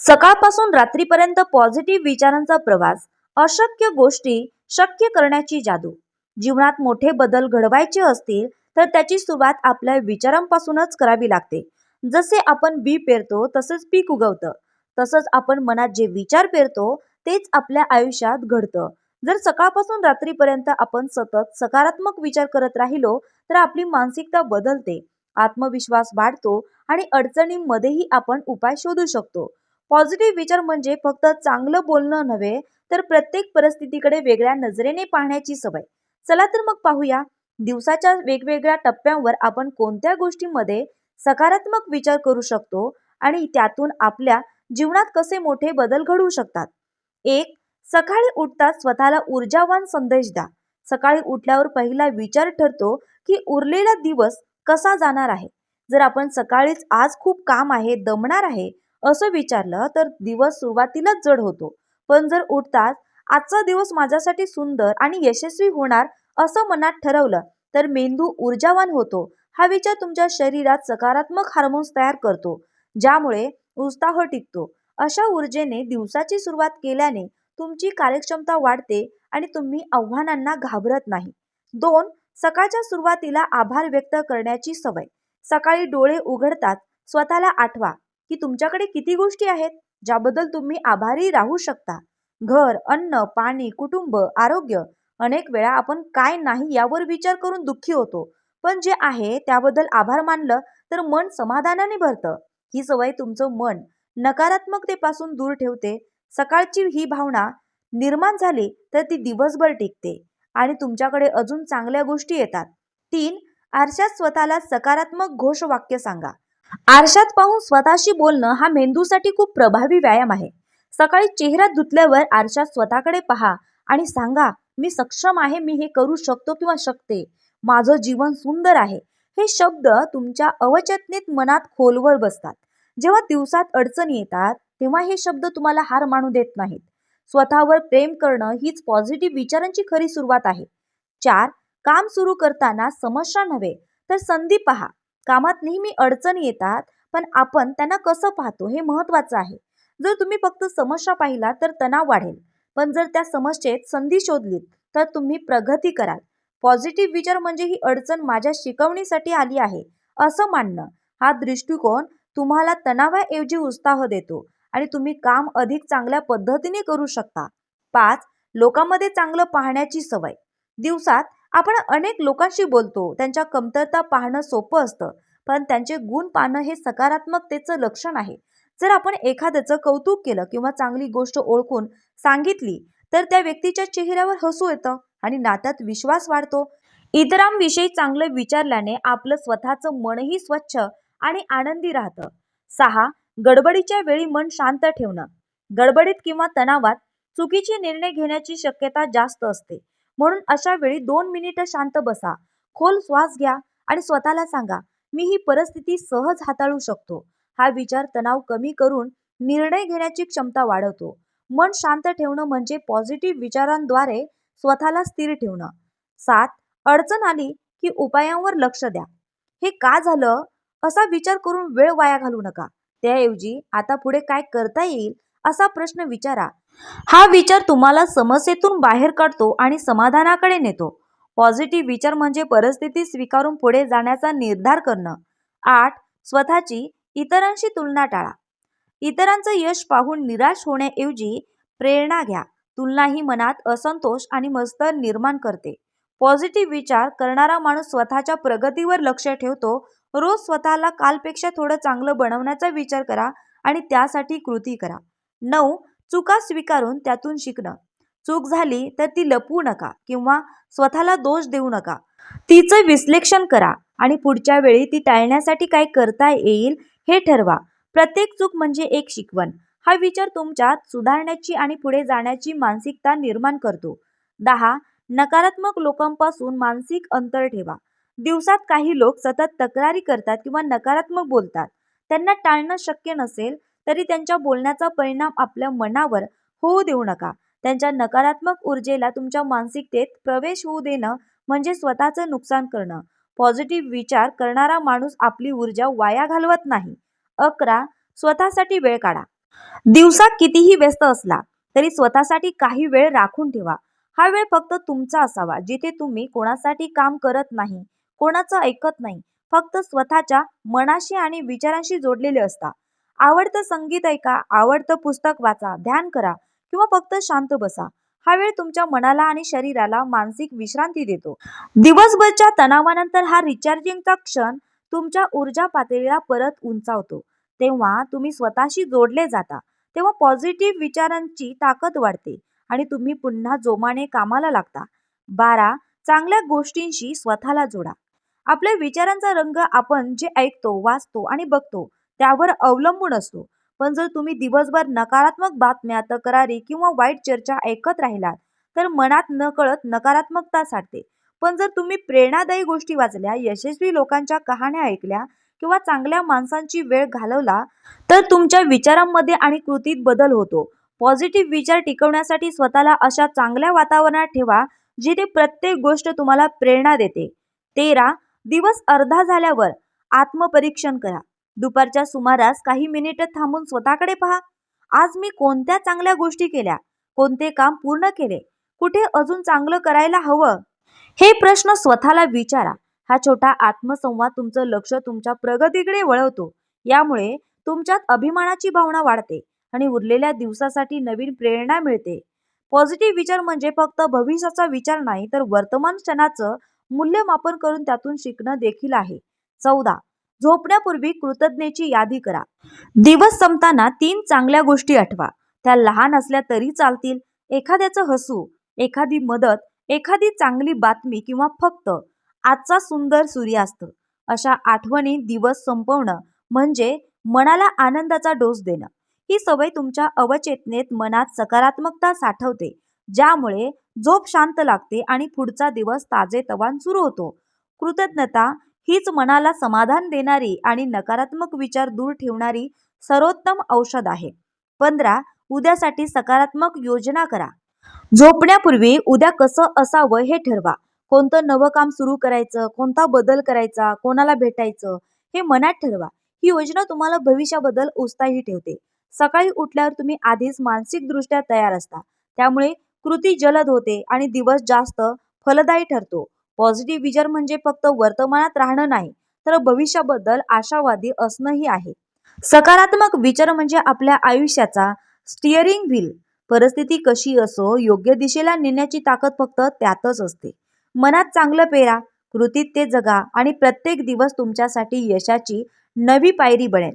सकाळपासून रात्रीपर्यंत पॉझिटिव्ह विचारांचा प्रवास अशक्य गोष्टी शक्य करण्याची जादू. जीवनात मोठे बदल घडवायचे असतील तर त्याची सुरुवात आपल्या विचारांपासूनच करावी लागते. जसे आपण बी पेरतो तसेच पीक उगवतं. तसंच आपण मनात जे विचार पेरतो तेच आपल्या आयुष्यात घडतं. जर सकाळपासून रात्रीपर्यंत आपण सतत सकारात्मक विचार करत राहिलो तर आपली मानसिकता बदलते. आत्मविश्वास वाढतो आणि अडचणींमध्येही आपण उपाय शोधू शकतो. पॉझिटिव्ह विचार म्हणजे फक्त चांगलं बोलणं नव्हे तर प्रत्येक परिस्थितीकडे वेगळ्या नजरेने पाहण्याची सवय. चला तर मग पाहूया दिवसाच्या वेगवेगळ्या टप्प्यांवर आपण कोणत्या गोष्टींमध्ये सकारात्मक विचार करू शकतो आणि त्यातून आपल्या जीवनात कसे मोठे बदल घडवू शकतात? एक सकाळी उठताच स्वतःला ऊर्जावान संदेश द्या. सकाळी उठल्यावर पहिला विचार ठरतो की उरलेला दिवस कसा जाणार आहे? जर आपण सकाळीच आज खूप काम आहे दमणार आहे असं विचारलं तर दिवस सुरुवातीलाच जड होतो. पण जर उठताच आजचा दिवस माझ्यासाठी सुंदर आणि यशस्वी होणार असं मनात ठरवलं तर मेंदू ऊर्जावान होतो. हा विचार तुमच्या शरीरात सकारात्मक हार्मोन्स तयार करतो ज्यामुळे उत्साह टिकतो. अशा ऊर्जेने दिवसाची सुरुवात केल्याने तुमची कार्यक्षमता वाढते आणि तुम्ही आव्हानांना घाबरत नाही. दोन सकाळच्या सुरुवातीला आभार व्यक्त करण्याची सवय. सकाळी डोळे उघडतात स्वतःला आठवा. की तुमच्याकडे किती गोष्टी आहेत ज्याबद्दल तुम्ही आभारी राहू शकता. घर अन्न पाणी कुटुंब आरोग्य अनेक वेळा आपण काय नाही यावर विचार करून दुःखी होतो. पण जे आहे त्याबद्दल आभार मानलं तर मन समाधानाने भरतं. ही सवय तुमचं मन नकारात्मकतेपासून दूर ठेवते. सकाळची ही भावना निर्माण झाली तर ती दिवसभर टिकते आणि तुमच्याकडे अजून चांगल्या गोष्टी येतात. तीन आरशात स्वतःला सकारात्मक घोष वाक्य सांगा. आरशात पाहून स्वतःशी बोलणं हा मेंदूसाठी खूप प्रभावी व्यायाम आहे. सकाळी चेहरा धुतल्यावर आरशात स्वतःकडे पहा आणि सांगा मी सक्षम आहे मी हे करू शकतो किंवा शकते? माझं जीवन सुंदर आहे. हे शब्द तुमच्या अवचेतनेत मनात खोलवर बसतात. जेव्हा दिवसात अडचणी येतात तेव्हा हे शब्द तुम्हाला हार मानू देत नाहीत. स्वतःवर प्रेम करणं हीच पॉझिटिव्ह विचारांची खरी सुरुवात आहे. चार काम सुरू करताना समस्या नव्हे तर संधी पहा. कामात नेहमी अडचणी येतात पण आपण त्यांना कसं पाहतो हे महत्वाचं आहे. जर तुम्ही फक्त समस्या पाहिला तर तणाव वाढेल पण जर त्या समस्येत संधी शोधलीत तर तुम्ही प्रगती कराल. पॉझिटिव्ह विचार म्हणजे ही अडचण माझ्या शिकवणीसाठी आली आहे असं मानणं. हा दृष्टिकोन तुम्हाला तणावाऐवजी उत्साह देतो आणि तुम्ही काम अधिक चांगल्या पद्धतीने करू शकता. पाच लोकांमध्ये चांगलं पाहण्याची सवय. दिवसात आपण अनेक लोकांशी बोलतो त्यांच्या कमतरता पाहणं सोपं असतं पण त्यांचे गुण पाहणं हे सकारात्मकतेचं लक्षण आहे. जर आपण एखाद्याचं कौतुक केलं किंवा चांगली गोष्ट ओळखून सांगितली तर त्या व्यक्तीच्या चेहऱ्यावर हसू येतं आणि नात्यात विश्वास वाढतो. इतरांविषयी चांगलं विचारल्याने आपलं स्वतःचं मनही स्वच्छ आणि आनंदी राहतं. सहा गडबडीच्या वेळी मन शांत ठेवणं. गडबडीत किंवा तणावात चुकीचे निर्णय घेण्याची शक्यता जास्त असते. म्हणून अशा वेळी दोन मिनिटं शांत बसा. खोल श्वास घ्या आणि स्वतःला सांगा मी ही परिस्थिती सहज हाताळू शकतो. हा विचार तणाव कमी करून निर्णय घेण्याची क्षमता वाढवतो. मन शांत ठेवणं म्हणजे पॉझिटिव्ह विचारांद्वारे स्वतःला स्थिर ठेवणं. सात अडचण आली की उपायांवर लक्ष द्या. हे का झालं? असा विचार करून वेळ वाया घालू नका. त्याऐवजी आता पुढे काय करता येईल असा प्रश्न विचारा. हा विचार तुम्हाला समस्येतून बाहेर काढतो आणि समाधानाकडे नेतो. पॉझिटिव्ह विचार म्हणजे परिस्थिती स्वीकारून पुढे जाण्याचा निर्धार करणं. आठ स्वतःची इतरांशी तुलना टाळा. इतरांचं यश पाहून निराश होण्याऐवजी प्रेरणा घ्या. तुलना ही मनात असंतोष आणि मस्तर निर्माण करते. पॉझिटिव्ह विचार करणारा माणूस स्वतःच्या प्रगतीवर लक्ष ठेवतो. रोज स्वतःला कालपेक्षा थोडं चांगलं बनवण्याचा विचार करा आणि त्यासाठी कृती करा. नऊ चुका स्वीकारून त्यातून शिकणं. चूक झाली तर ती लपवू नका किंवा स्वतःला दोष देऊ नका. तिचं विश्लेषण करा आणि पुढच्या वेळी ती टाळण्यासाठी काय करता येईल हे ठरवा. प्रत्येक चूक म्हणजे एक शिकवण. हा विचार तुमच्यात सुधारण्याची आणि पुढे जाण्याची मानसिकता निर्माण करतो. दहा नकारात्मक लोकांपासून मानसिक अंतर ठेवा. दिवसात काही लोक सतत तक्रारी करतात किंवा नकारात्मक बोलतात. त्यांना टाळणं शक्य नसेल तरी त्यांच्या बोलण्याचा परिणाम आपल्या मनावर होऊ देऊ नका. त्यांच्या नकारात्मक ऊर्जेला तुमच्या मानसिकतेत प्रवेश होऊ देणं म्हणजे स्वतःचं नुकसान करणं. पॉझिटिव्ह विचार करणारा माणूस आपली ऊर्जा वाया घालवत नाही. अकरा स्वतःसाठी वेळ काढा. दिवसात कितीही व्यस्त असला तरी स्वतःसाठी काही वेळ राखून ठेवा. हा वेळ फक्त तुमचा असावा जिथे तुम्ही कोणासाठी काम करत नाही कोणाचं ऐकत नाही. फक्त स्वतःच्या मनाशी आणि विचारांशी जोडलेले असता. आवडतं संगीत ऐका आवडतं पुस्तक वाचा ध्यान करा किंवा फक्त शांत बसा. हा वेळ तुमच्या मनाला आणि शरीराला मानसिक विश्रांती देतो. दिवसभरच्या तणावानंतर हा रिचार्जिंगचा क्षण तुमच्या ऊर्जा पातळीला परत उंचावतो. तेव्हा तुम्ही स्वतःशी जोडले जाता. तेव्हा पॉझिटिव्ह विचारांची ताकद वाढते आणि तुम्ही पुन्हा जोमाने कामाला लागता. बारा चांगल्या गोष्टींशी स्वतःला जोडा. आपल्या विचारांचा रंग आपण जे ऐकतो वाचतो आणि बघतो त्यावर अवलंबून असतो. पण जर तुम्ही दिवसभर नकारात्मक बातम्या तक्रारी किंवा वाईट चर्चा ऐकत राहिलात तर मनात नकळत नकारात्मकता साठते. पण जर तुम्ही प्रेरणादायी गोष्टी वाचल्या यशस्वी लोकांच्या कहाण्या ऐकल्या किंवा चांगल्या माणसांची वेळ घालवला तर तुमच्या विचारांमध्ये आणि कृतीत बदल होतो. पॉझिटिव्ह विचार टिकवण्यासाठी स्वतःला अशा चांगल्या वातावरणात ठेवा जिथे प्रत्येक गोष्ट तुम्हाला प्रेरणा देते. तेरा दिवस अर्धा झाल्यावर आत्मपरीक्षण करा. दुपारच्या सुमारास काही मिनिटं थांबून स्वतःकडे पहा. आज मी कोणत्या चांगल्या गोष्टी केल्या? कोणते काम पूर्ण केले? कुठे अजून चांगलं करायला हवं? हे प्रश्न स्वतःला विचारा. हा छोटा आत्मसंवाद तुमचं लक्ष तुमच्या प्रगतीकडे वळवतो. यामुळे तुमच्यात अभिमानाची भावना वाढते आणि उरलेल्या दिवसासाठी नवीन प्रेरणा मिळते. पॉझिटिव्ह विचार म्हणजे फक्त भविष्याचा विचार नाही तर वर्तमान क्षणाचं मूल्यमापन करून त्यातून शिकणं देखील आहे. चौदा. झोपण्यापूर्वी कृतज्ञेची यादी करा. दिवस संपताना तीन चांगल्या गोष्टी आठवा. त्या लहान असल्या तरी चालतील. एखाद्याचं हसू एखादी मदत एखादी चांगली बातमी किंवा फक्त आजचा सुंदर सूर्यास्त अशा आठवणी दिवस संपवणं म्हणजे मनाला आनंदाचा डोस देणं. ही सवय तुमच्या अवचेतनेत मनात सकारात्मकता साठवते. ज्यामुळे झोप शांत लागते आणि पुढचा दिवस ताजेतवान सुरू होतो. कृतज्ञता हीच मनाला समाधान देणारी आणि नकारात्मक विचार दूर ठेवणारी सर्वोत्तम औषध आहे. पंधरा उद्यासाठी सकारात्मक योजना करा. झोपण्यापूर्वी उद्या कसं असावं हे ठरवा. कोणतं नवं काम सुरू करायचं कोणता बदल करायचा कोणाला भेटायचं हे मनात ठरवा. ही योजना तुम्हाला भविष्याबद्दल उत्साही ठेवते. सकाळी उठल्यावर तुम्ही आधीच मानसिकदृष्ट्या तयार असता. त्यामुळे कृती जलद होते आणि दिवस जास्त फलदायी ठरतो. पॉझिटिव्ह विचार म्हणजे फक्त वर्तमानात राहणं नाही तर भविष्याबद्दल आशावादी असणंही आहे. सकारात्मक विचार म्हणजे आपल्या आयुष्याचा स्टिअरिंग व्हील परिस्थिती कशी असो योग्य दिशेला नेण्याची ताकद फक्त त्यातच असते. मनात चांगलं पेरा कृतीत ते जगा आणि प्रत्येक दिवस तुमच्यासाठी यशाची नवी पायरी बनेल.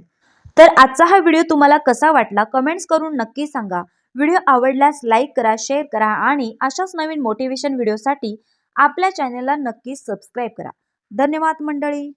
तर आजचा हा व्हिडिओ तुम्हाला कसा वाटला कमेंट्स करून नक्की सांगा. व्हिडिओ आवडल्यास लाईक करा शेअर करा आणि अशाच नवीन मोटिवेशन व्हिडिओसाठी आपल्या चॅनलला नक्की सबस्क्राईब करा. धन्यवाद मंडळी.